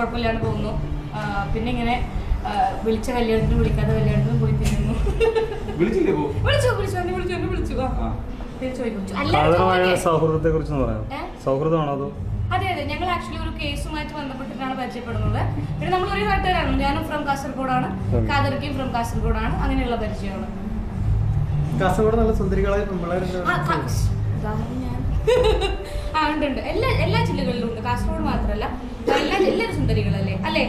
കുഴപ്പമില്ലാണ്ട് പോകുന്നു. പിന്നെ ഇങ്ങനെ വിളിച്ച കല്യാണത്തിന് വിളിക്കാത്ത കല്യാണത്തിന് പോയി തിന്നുന്നു വിളിച്ചില്ലേ പോ? വിളിച്ചു വിളിച്ചു എന്നെ വിളിച്ചു എന്നെ വിളിച്ചു. സൗഹൃദത്തെ കുറിച്ച് സൗഹൃദമാണോ അതോ? അതെ അതെ. ഞങ്ങൾ ആക്ച്വലി ഒരു കേസുമായിട്ട് ബന്ധപ്പെട്ടിട്ടാണ് പരിചയപ്പെടുന്നത്. പിന്നെ നമ്മൾ ഒരു നാട്ടുകാരാണ്. ഞാനും ഫ്രം കാസർഗോഡാണ്. Okay. കാതർക്കയും ഫ്രം കാസർഗോഡാണ്. അങ്ങനെയുള്ള പരിചയമാണ്. കാസർഗോഡ് നല്ല സുന്ദരികളായ ഞാൻ. ഉണ്ട് എല്ലാ എല്ലാ ജില്ലകളിലും ഉണ്ട്. കാസർഗോഡ് മാത്രമല്ല. എല്ലാ എല്ലാവരും സുന്ദരികളല്ലേ? അല്ലേ?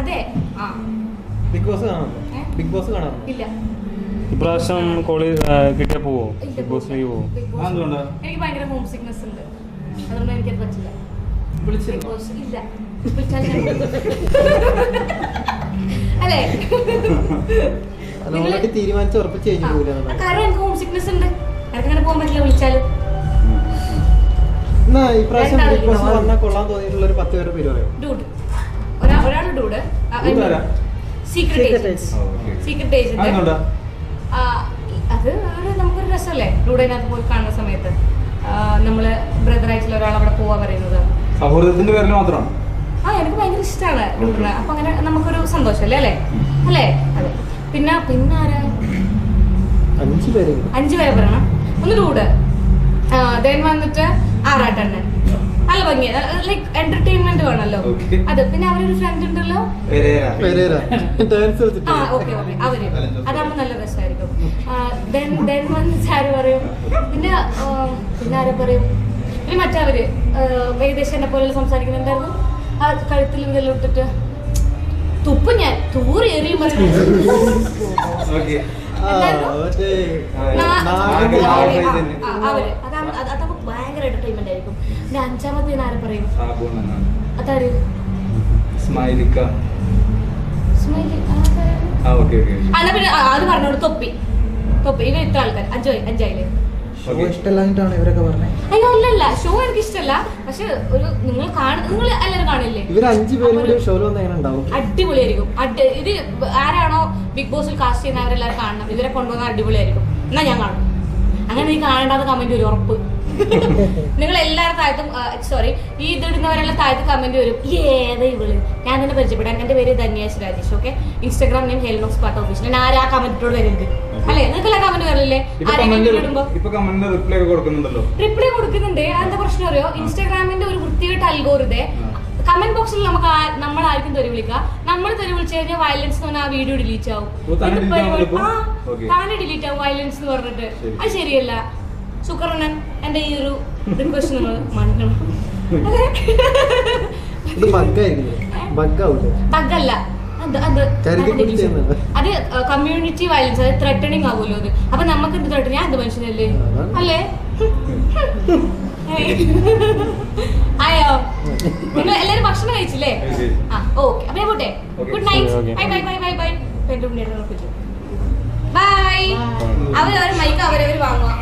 അതെ. ആ. ബിഗ് ബോസ് കാണാറുണ്ടോ? ബിഗ് ബോസ് കാണാറുണ്ടോ? ഇല്ല. ഇപ്രാവശ്യം കോളേജ് കിട്ടിയാൽ പോവോ? ബിഗ് ബിഗ് ബോസിലേക്ക് പോവോ ബോസ്. എനിക്ക് ഭയങ്കര ഹോം സിക്നസ് ഉണ്ട്. അതുകൊണ്ട് എനിക്ക് പറ്റില്ല. ബിഗ് ബോസ് ഇല്ല. വിളിച്ചാൽ അല്ലേ? തീരുമാനിച്ച് ഉറപ്പിച്ച് കഴിഞ്ഞു കാരണം എനിക്ക് ഹോം സിക്നസ് ഉണ്ട്. എനിക്ക് അങ്ങനെ പോകാൻ പറ്റില്ല വിളിച്ചാലും. എന്നാ ഈ പ്രാവശ്യം രണ്ടാൾ ബിഗ് ബോസ് വന്നാൽ കൊള്ളാൻ തോന്നിയിട്ടുള്ള ഒരു പത്ത് പേരുടെ പേര് പറയാം ഡൂഡ്. ഒരാ ഒരാൾ ഡൂഡ്. ആരാ? Secret agents. സീക്രട്ട് ഏജന്റ് അതെന്തുകൊണ്ടാ? അത് ഒരു നമുക്കൊരു രസമല്ലേ? ഡൂഡിനകത്ത് പോയി കാണുന്ന സമയത്ത്. ആ, നമ്മൾ ബ്രദർ ആയിട്ടുള്ള ഒരാൾ അവിടെ പോവാ പറയുന്നത്. സൗഹൃദത്തിന്റെ പേരിൽ മാത്രമാണ് ആ എനിക്ക് ഭയങ്കര ഇഷ്ടമാണ് ഡൂഡിനെ. അപ്പൊ അങ്ങനെ നമുക്കൊരു സന്തോഷമല്ലേ അല്ലേ? അല്ലേ? അതെ. പിന്നെ പിന്നെ ആരാ അഞ്ച് പേര്. അഞ്ചു പേരെ പറയണം. ഒന്ന് ഡൂഡ്. ദെൻ വന്നിട്ട് ആറാട്ടണ്ണൻ. നല്ല ഭംഗി. ലൈക്ക് എന്റർടൈൻമെന്റ് വേണല്ലോ. അത് പിന്നെ അവരൊരു ഫ്രണ്ട് ഉണ്ടല്ലോ? ആ ഓക്കെ ഓക്കെ അവർ. അതാകുമ്പോ നല്ല രസമായിരിക്കും ദെൻ ദെൻ വന്നിട്ട് ആര് പറയും? പിന്നെ പിന്നെ ആരെ പറയും? പിന്നെ മറ്റവര് അവർ ഏകദേശം എന്നെ പോലെ സംസാരിക്കുന്നുണ്ടായിരുന്നു ആ കഴുത്തിൽ എന്തെല്ലാം ഇട്ടിട്ട്. തുപ്പ് ഞാൻ തൂറി എറിയും അവർ, അത് അതാകുമ്പോ ഭയങ്കര എന്റർടൈൻമെന്റ് ആയിരിക്കും പിന്നെ അഞ്ചാമത്തെ ആരെ പറയും. അതാര് സ്മൈലിക്ക അല്ല പിന്നെ അത് പറഞ്ഞോളൂ തൊപ്പി തൊപ്പി ഇവ ഇത്ര ആൾക്കാർ അഞ്ചു അഞ്ചായില്ലേ ഇഷ്ടമല്ലാഞ്ഞിട്ടാണ് ഇവരൊക്കെ പറഞ്ഞത് അല്ലല്ല ഷോ എനിക്ക് ഇഷ്ടമല്ല പക്ഷെ ഒരു നിങ്ങൾ നിങ്ങൾ എല്ലാവരും കാണില്ലേ? ഇവർ അഞ്ചു പേരും കൂടി ഒരു- ഷോയിൽ വന്ന് എങ്ങനെ ഉണ്ടാവും. അടിപൊളിയായിരിക്കും. ഇത് ആരാണോ ബിഗ് ബോസിൽ കാസ്റ്റ് ചെയ്യുന്ന അവരെല്ലാവരും കാണണം. ഇവരെ കൊണ്ടുവന്നാൽ അടിപൊളിയായിരിക്കും. എന്നാ ഞാൻ കാണും. അങ്ങനെ നീ കാണേണ്ടാത്ത കമന്റ് ഒരു ഉറപ്പ്. നിങ്ങൾ എല്ലാവരും താഴത്തും സോറി ഈ ഇതിടുന്നവരെല്ലാം താഴത്ത് കമന്റ് വരും. ഏതാ ഇവൾ? ഞാൻ തന്നെ പരിചയപ്പെടാൻ എന്റെ പേര് Dhanyash Rajesh okay Instagram name ഹെൽനോസ് പാട്ട് ഓഫീസ് ഞാൻ ആരാ കമന്റിട്ടോട് വരുന്നത് അല്ലേ? നിങ്ങൾക്ക് എല്ലാ കമന്റ് വരില്ലേ റിപ്ലൈ കൊടുക്കുന്നുണ്ടല്ലോ. റിപ്ലൈ കൊടുക്കുന്നുണ്ട്. അതെന്താ പ്രശ്നം അറിയോ? ഇൻസ്റ്റാഗ്രാമിന്റെ ഒരു വൃത്തികെട്ട അൽഗോറിതെ കമന്റ് ബോക്സിൽ നമുക്ക് നമ്മൾ ആർക്കും തെറി വിളിക്കാം. നമ്മൾ തെറി വിളിച്ചു കഴിഞ്ഞാൽ വയലൻസ് എന്ന് പറഞ്ഞാൽ ആ വീഡിയോ ഡിലീറ്റ് ആവും. താനെ. ഡിലീറ്റ് ആവും വയലൻസ് എന്ന് പറഞ്ഞിട്ട്. അത് ശരിയല്ല. സുക്കർണൻ എന്റെ ഈ ഒരു റിക്വസ്റ്റ് നിങ്ങൾ ബഗ്ഗാവൂലേ ബഗ്ഗല്ല അത് കമ്മ്യൂണിറ്റി വയലൻസ് അത് ത്രെട്ടണിങ് ആകുമല്ലോ അത്. അപ്പൊ നമുക്ക് എന്ത് ത്രെട്ടൺ അത് മനുഷ്യനല്ലേ. അല്ലേ? ആയോ? നിങ്ങൾ എല്ലാരും ഭക്ഷണം കഴിച്ചില്ലേ? ആ ഓക്കെ അപ്പൊ പോട്ടെ. Good night bye bye bye bye bye bye അവർ അവർ മൈക്ക് അവരവർ വാങ്ങുക.